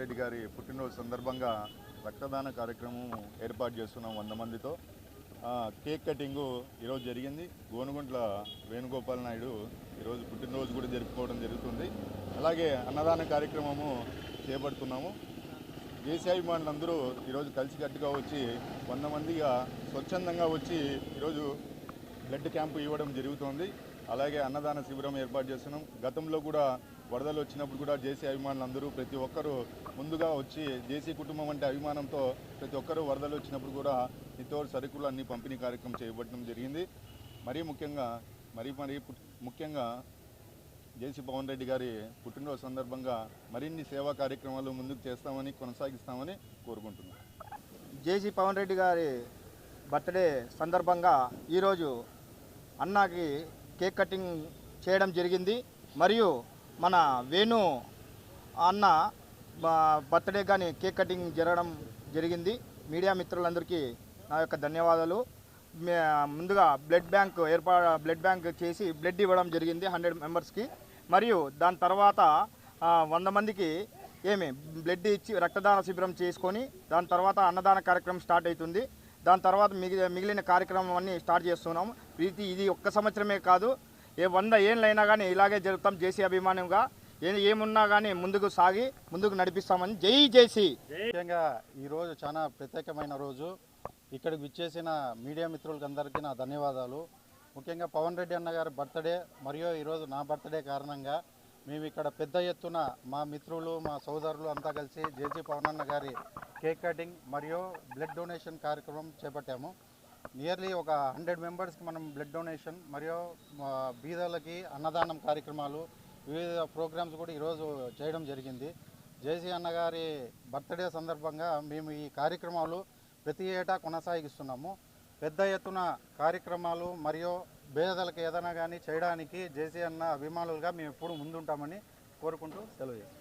రెడ్డి గారి పుట్టినరోజు సందర్భంగా రక్తదాన కార్యక్రమం ఏర్పాటు చేస్తున్నాం వంద మందితో. కేక్ కటింగు ఈరోజు జరిగింది. గోనుగుంట్ల వేణుగోపాల్ నాయుడు ఈరోజు పుట్టినరోజు కూడా జరుపుకోవడం జరుగుతుంది. అలాగే అన్నదాన కార్యక్రమము చేపడుతున్నాము. దేశాభిమానులందరూ ఈరోజు కలిసికట్టుగా వచ్చి వంద మందిగా స్వచ్ఛందంగా వచ్చి ఈరోజు బ్లడ్ క్యాంపు ఇవ్వడం జరుగుతోంది. అలాగే అన్నదాన శిబిరం ఏర్పాటు చేస్తున్నాం. గతంలో కూడా వరదలు వచ్చినప్పుడు కూడా జేసీ అభిమానులందరూ ప్రతి ఒక్కరూ ముందుగా వచ్చి జేసీ కుటుంబం అంటే అభిమానంతో ప్రతి ఒక్కరూ వరదలు వచ్చినప్పుడు కూడా నిత్యవర సరుకులు అన్ని పంపిణీ కార్యక్రమం చేపట్టడం జరిగింది. మరీ ముఖ్యంగా మరీ మరీ ముఖ్యంగా జేసీ పవన్ రెడ్డి గారి పుట్టినరోజు సందర్భంగా మరిన్ని సేవా కార్యక్రమాలు ముందుకు చేస్తామని కొనసాగిస్తామని కోరుకుంటున్నాను జేసీ పవన్ రెడ్డి గారి బర్త్డే సందర్భంగా ఈరోజు అన్నాకి కేక్ కటింగ్ చేయడం జరిగింది. మరియు మన వేణు అన్న బర్త్డే కానీ కేక్ కటింగ్ జరగడం జరిగింది. మీడియా మిత్రులందరికీ నా యొక్క ధన్యవాదాలు. ముందుగా బ్లడ్ బ్యాంక్ ఏర్పా బ్లడ్ బ్యాంక్ చేసి బ్లడ్ ఇవ్వడం జరిగింది హండ్రెడ్ మెంబర్స్కి. మరియు దాని తర్వాత వంద మందికి ఏమి బ్లడ్ ఇచ్చి రక్తదాన శిబిరం చేసుకొని దాని తర్వాత అన్నదాన కార్యక్రమం స్టార్ట్ అవుతుంది దాని తర్వాత మిగిలిన కార్యక్రమం అన్నీ స్టార్ట్ చేస్తున్నాం ఇది ఇది ఒక్క సంవత్సరమే కాదు. ఏ వంద ఏళ్ళైనా కానీ ఇలాగే జరుగుతాం జేసీ అభిమానంగా ఏ ఏమున్నా కానీ ముందుకు సాగి ముందుకు నడిపిస్తామని జై జేసీ. ముఖ్యంగా ఈరోజు చాలా ప్రత్యేకమైన రోజు. ఇక్కడికి విచ్చేసిన మీడియా మిత్రులకి అందరికీ నా ధన్యవాదాలు. ముఖ్యంగా పవన్ రెడ్డి అన్న గారి బర్త్డే మరియు ఈరోజు నా బర్త్డే కారణంగా మేము ఇక్కడ పెద్ద ఎత్తున మా మిత్రులు మా సోదరులు అంతా కలిసి జేసీ పవన్ అన్న గారి కేక్ కటింగ్ మరియు బ్లడ్ డొనేషన్ కార్యక్రమం చేపట్టాము. నియర్లీ ఒక హండ్రెడ్ మెంబర్స్కి మనం బ్లడ్ డొనేషన్ మరియు బీదలకి అన్నదానం కార్యక్రమాలు వివిధ ప్రోగ్రామ్స్ కూడా ఈరోజు చేయడం జరిగింది. జేసీ అన్నగారి బర్త్డే సందర్భంగా మేము ఈ కార్యక్రమాలు ప్రతి ఏటా కొనసాగిస్తున్నాము. పెద్ద ఎత్తున కార్యక్రమాలు మరియు పేదలకు ఏదైనా కానీ చేయడానికి జేసీ అన్న అభిమానులుగా మేము ఎప్పుడు ముందుంటామని కోరుకుంటూ సెలవు చేస్తాం